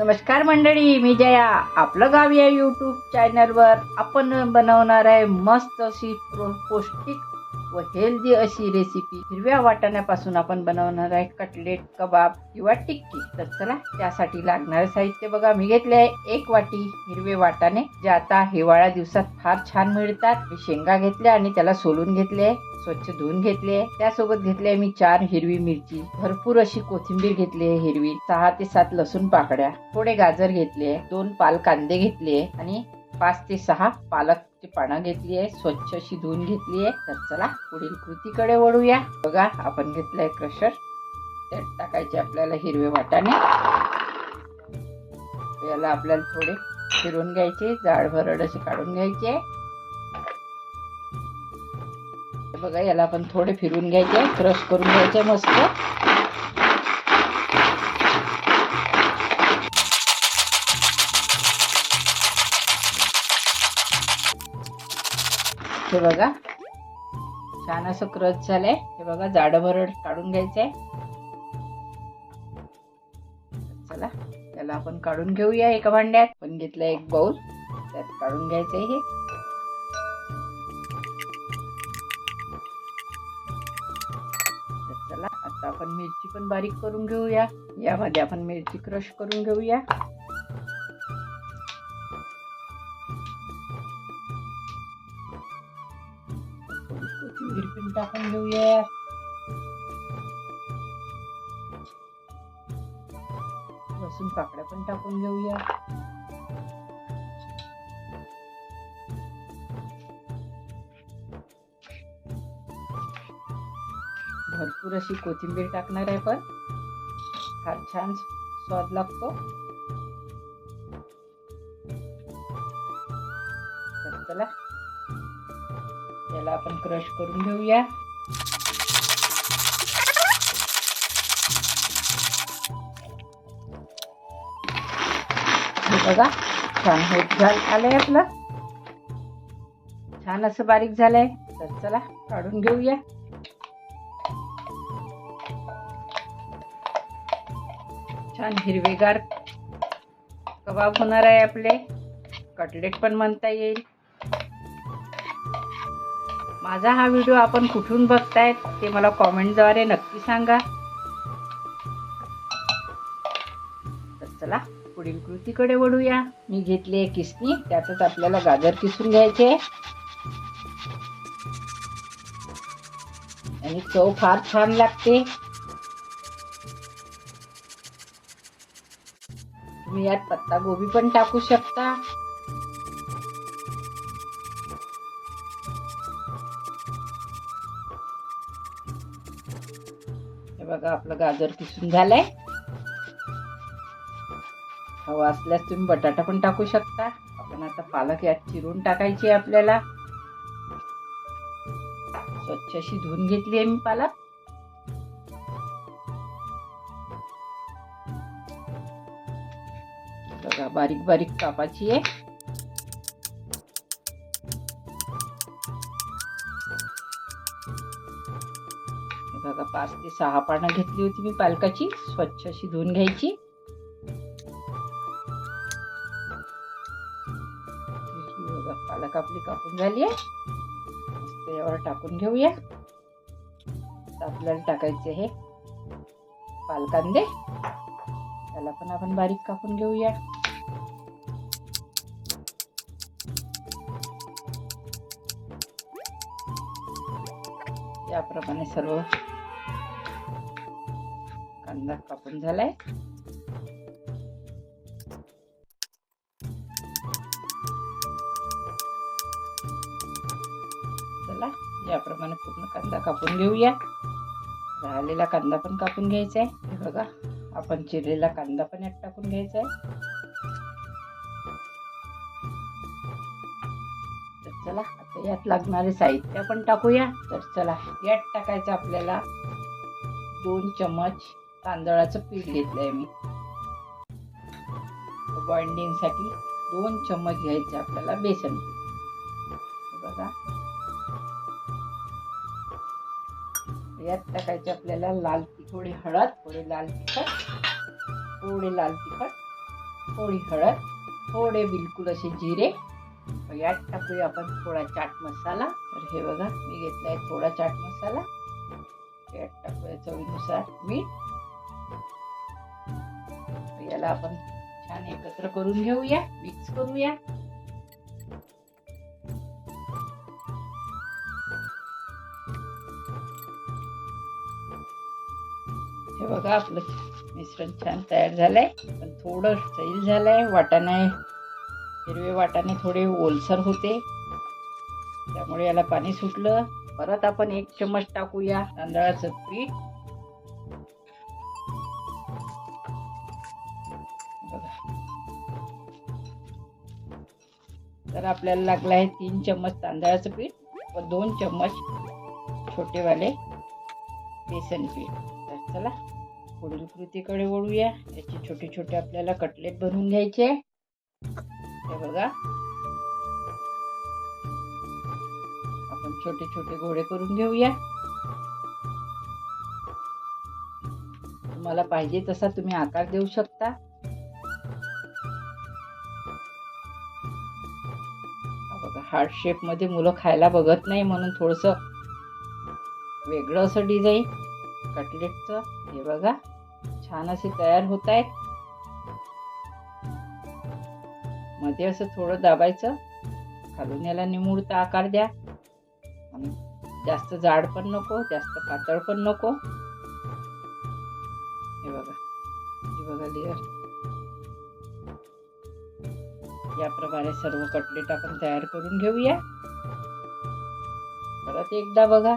नमस्कार मंडळी मी जया. आपलं गाव या युट्यूब चॅनलवर आपण बनवणार आहे मस्त अशी पौष्टिक व हेल्दी अशी रेसिपी हिरव्या वाटाण्यापासून आपण बनवणार आहे कटलेट कबाब किंवा टिक्की. तर चला त्यासाठी लागणारे साहित्य बघा. मी घेतले आहे एक वाटी हिरवे वाटाणे जे आता हिवाळ्या दिवसात फार छान मिळतात. मी शेंगा घेतल्या आणि त्याला सोलून घेतले स्वच्छ धुवून घेतले त्यासोबत घेतले मी चार हिरवी मिरची. भरपूर अशी कोथिंबीर घेतली आहे हिरवी. सहा ते सात लसूण पाकड्या थोडे गाजर घेतले दोन पाल कांदे घेतले आणि पाच ते सहा पालक ती पानं घेतली आहे स्वच्छ अशी धुवून घेतली आहे. तर चला पुढील कृतीकडे वळूया. बघा आपण घेतलंय क्रशर त्यात टाकायचे आपल्याला हिरवे वाटाणे. याला आपल्याला थोडे फिरून घ्यायचे जाड भरड असे काढून घ्यायचे. बघा याला आपण थोडे फिरून घ्यायचे क्रश करून घ्यायचे मस्त. हे बघा. छान असं क्रश झालंय. हे बघा जाड भरड काढून घ्यायचंय. चला त्याला आपण काढून घेऊया एका भांड्यात. पण घेतलं एक बाउल त्यात काढून घ्यायचंय हे. चला आता आपण मिरची पण बारीक करून घेऊया. यामध्ये आपण मिरची क्रश करून घेऊया. पण टाकून लसूण पाकड्या पण टाकून घेऊया भरपूर अशी कोथिंबीर टाकणार आहे पण फार छान स्वाद लागतो तर चला याला आपण क्रश करून घेऊया बघा. छान होत आलंय आपलं. छान असं बारीक झालंय. तर चला काढून घेऊया. छान हिरवेगार कबाब होणार आहे आपले. कटलेट पण म्हणता येईल. माझा हा व्हिडिओ आपण कुठून बघतायत ते मला कॉमेंटद्वारे नक्की सांगा. तर चला. पुढील कृतीकडे वळूया. मी घेतली आहे किसणी त्यातच आपल्याला गाजर किसून घ्यायचे. आणि चव फार छान लागते. तुम्ही यात पत्ता गोबी पण टाकू शकता. हे बघा आपलं गाजर किसून झालंय. हवा असल्यास तुम्ही बटाटा पण टाकू शकता. आपण आता पालक यात चिरून टाकायची आहे आपल्याला. स्वच्छ अशी धुवून घेतली आहे मी पालक. बघा बारीक बारीक कापाची आहे. बघा पाच ते सहा पानं घेतली होती मी पालकाची. स्वच्छ अशी धुवून घ्यायची. बघा कापली आपली कापून झाली आहे. त्यावर यावर टाकून घेऊया. आपल्याला टाकायचे हे पालकांदे. त्याला पण आपण बारीक कापून घेऊया. याप्रमाणे सर्व कांदा कापून झालाय. चला याप्रमाणे पूर्ण कांदा कापून घेऊया. राहिलेला कांदा पण कापून घ्यायचा आहे बघा आपण चिरलेला कांदा पण यात टाकून घ्यायचा आहे तर चला आता यात लागणारे साहित्य पण टाकूया. तर चला यात टाकायचं आपल्याला दोन चमच तांदळाचं पीठ घेतलंय मी. बॉइंडिंगसाठी दोन चम्मच घ्यायचे आपल्याला बेसन बघा यात टाकायचे आपल्याला लाल ति- थोडी हळद थोडी लाल तिखट थोडे लाल तिखट थोडी हळद थोडे बिलकुल असे जिरे. यात टाकूया आपण थोडा चाट मसाला. तर हे बघा मी घेतलाय थोडा चाट मसाला. यात टाकूया चवीनुसार मीठ. याला आपण छान एकत्र करून घेऊया मिक्स करूया. हे बघा आपलं मिश्रण छान तयार झालंय. पण थोडं सैल झालंय वाटाणे हिरवे वाटाणे थोडे ओलसर होते. त्यामुळे याला पाणी सुटलं. परत आपण एक चम्मच टाकूया तांदळाचं पीठ. बघा. तर आपल्याला लागलं आहे तीन चम्मच तांदळाचं पीठ व दोन चम्मच छोटेवाले बेसन पीठ. तर चला पुढील कृतीकडे वळूया. याचे छोटे छोटे आपल्याला कटलेट बनवून घ्यायचे. हे बघा. आपण छोटे छोटे गोळे करून घेऊया. तुम्हाला पाहिजे तसा तुम्ही आकार देऊ शकता. बघा हार्ट शेपमध्ये मुलं खायला बघत नाही म्हणून थोडस वेगळं असं डिझाईन. कटलेटचं. हे बघा छान असे तयार होत आहेत. मध्ये असं थोडं दाबायचं. खालून याला निमुळता आकार द्या. आणि जास्त जाड पण नको जास्त पातळ पण नको. हे बघा हे बघा लेअर याप्रमाणे सर्व कटलेट आपण तयार करून घेऊया. परत एकदा बघा.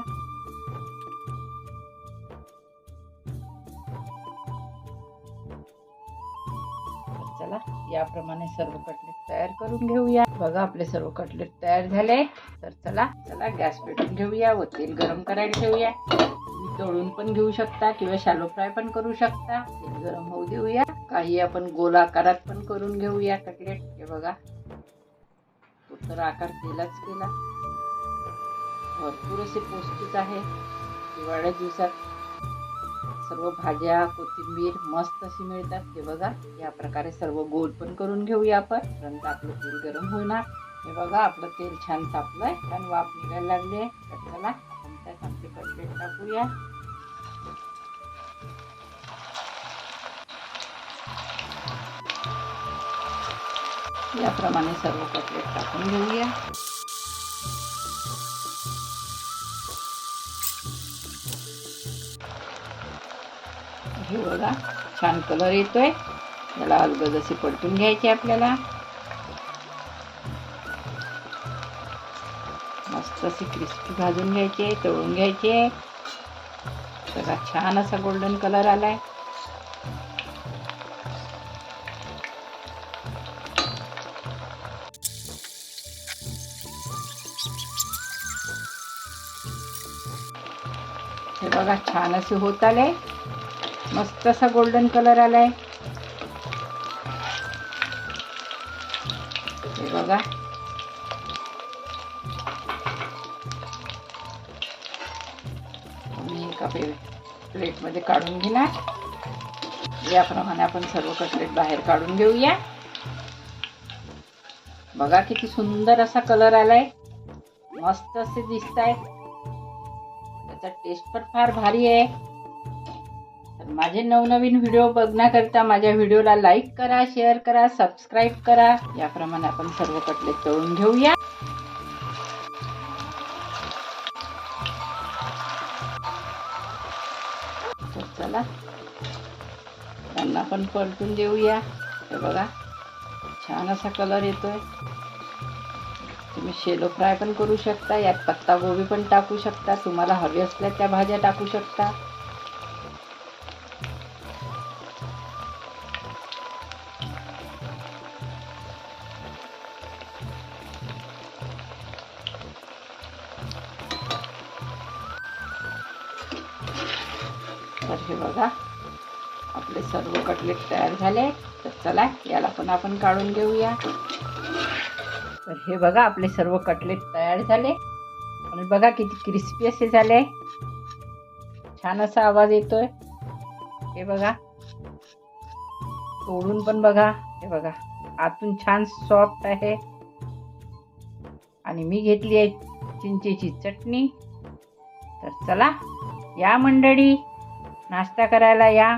याप्रमाणे सर्व कटलेट तयार करून घेऊया. बघा आपले सर्व कटलेट तयार झाले. तर चला चला गॅस पेटून घेऊया व तेल गरम करायला ठेवूया. तळून पण घेऊ शकता किंवा शॅलो फ्राय पण करू शकता. तेल गरम होऊ देऊया. काही आपण गोल आकारात पण करून घेऊया कटलेट. हे बघा. तो तर आकार केलाच केला. भरपूर असे पौष्टिक आहे. हिवाळ्या दिवसात सर्व भाज्या कोथिंबीर मस्त अशी मिळतात. हे बघा या प्रकारे सर्व गोल पण करून घेऊया आपण. परंतु आपलं तेल गरम होणार. हे बघा आपलं तेल छान तापलंय छान वाफ निघायला लागली आहे. तर चला आपण त्यात आमचे कटलेट टाकूया. याप्रमाणे सर्व कटलेट टाकून घेऊया. हे बघा छान कलर येतोय. याला अलगद असे परतून घ्यायचे आपल्याला. मस्त असे क्रिस्पी भाजून घ्यायचे तळून घ्यायचे. बघा छान असा गोल्डन कलर आलाय. हे बघा छान असे होत आले. मस्त असा गोल्डन कलर आलाय. हे बघा. मी एका प्लेटमध्ये काढून घेणार. याप्रमाणे आपण सर्व कटलेट बाहेर काढून घेऊया. बघा किती सुंदर असा कलर आलाय. मस्त असे दिसत आहे त्याचा टेस्ट पण फार भारी आहे. तर माझे नवनवीन व्हिडिओ बघण्याकरिता माझ्या व्हिडिओला लाईक करा शेअर करा सबस्क्राईब करा. याप्रमाणे आपण सर्व कटलेट तळून घेऊया. तर चला. त्यांना पण परतून देऊया. हे बघा छान असा कलर येतोय. तुम्ही शेलो फ्राय पण करू शकता यात पत्ता गोबी पण टाकू शकता तुम्हाला हवी असल्या त्या भाज्या टाकू शकता. कटलेट तयार झाले तर चला याला पण आपण काढून घेऊया. तर हे बघा आपले सर्व कटलेट तयार झाले. आणि बघा किती क्रिस्पी असे झाले. छान असा आवाज येतोय. हे बघा. तोडून पण बघा. हे बघा. आतून छान सॉफ्ट आहे. आणि मी घेतली आहे चिंचेची चटणी. तर चला या मंडळी. नाश्ता करायला या.